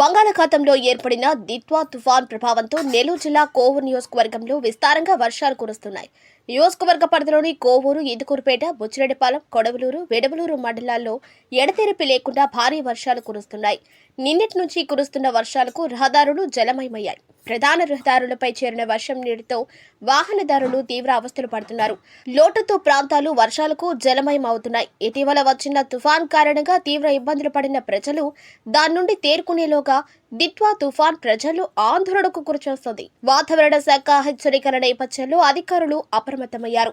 బంగాళాఖాతంలో ఏర్పడిన దిత్వా తుఫాన్ ప్రభావంతో నెల్లూరు జిల్లా కోవూరు నియోజకవర్గంలో విస్తారంగా వర్షాలు కురుస్తున్నాయి. నియోజకవర్గ పరిధిలోని కోవూరు ఇందుకూరుపేట బుచ్చిరెడ్డిపాలెం కొడవలూరు వెడవలూరు మండలాల్లో ఎడతెరిపి లేకుండా భారీ వర్షాలు కురుస్తున్నాయి. నిన్నటి నుంచి కురుస్తున్న వర్షాలకు రహదారులు జలమయమయ్యాయి. ప్రధాన రహదారులపై చేరిన వర్షం నీటితో వాహనదారులు తీవ్ర అవస్థలు పడుతున్నారు. లోటుతో ప్రాంతాలు వర్షాలకు జలమయమవుతున్నాయి. ఇటీవల వచ్చిన తుఫాన్ కారణంగా తీవ్ర ఇబ్బందులు పడిన ప్రజలు దాని నుండి తేరుకునేలోగా దిత్వా తుఫాన్ ప్రజలు ఆందోళనకు గురిచేస్తుంది. వాతావరణ శాఖ హెచ్చరికల నేపథ్యంలో అధికారులు అప్రమత్తమయ్యారు.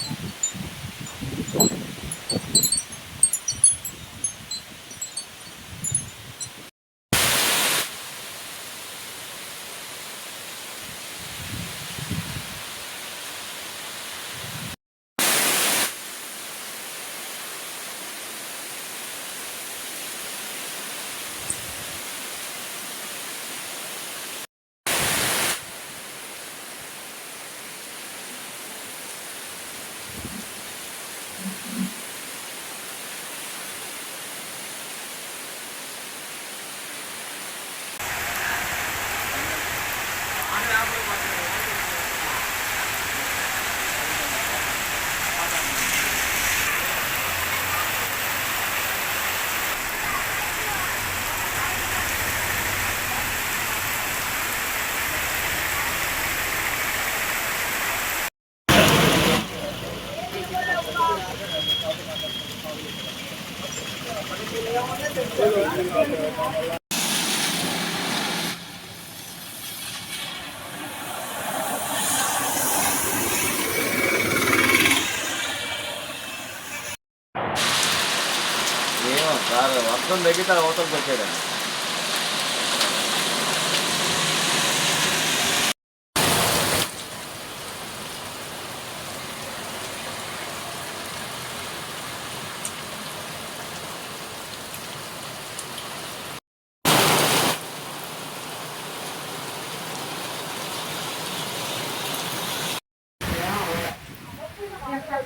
ఏమో సార్ వర్షం తగ్గితే అవతలకి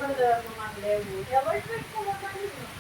incomodando uma e a Ela não vai incomodar ninguém.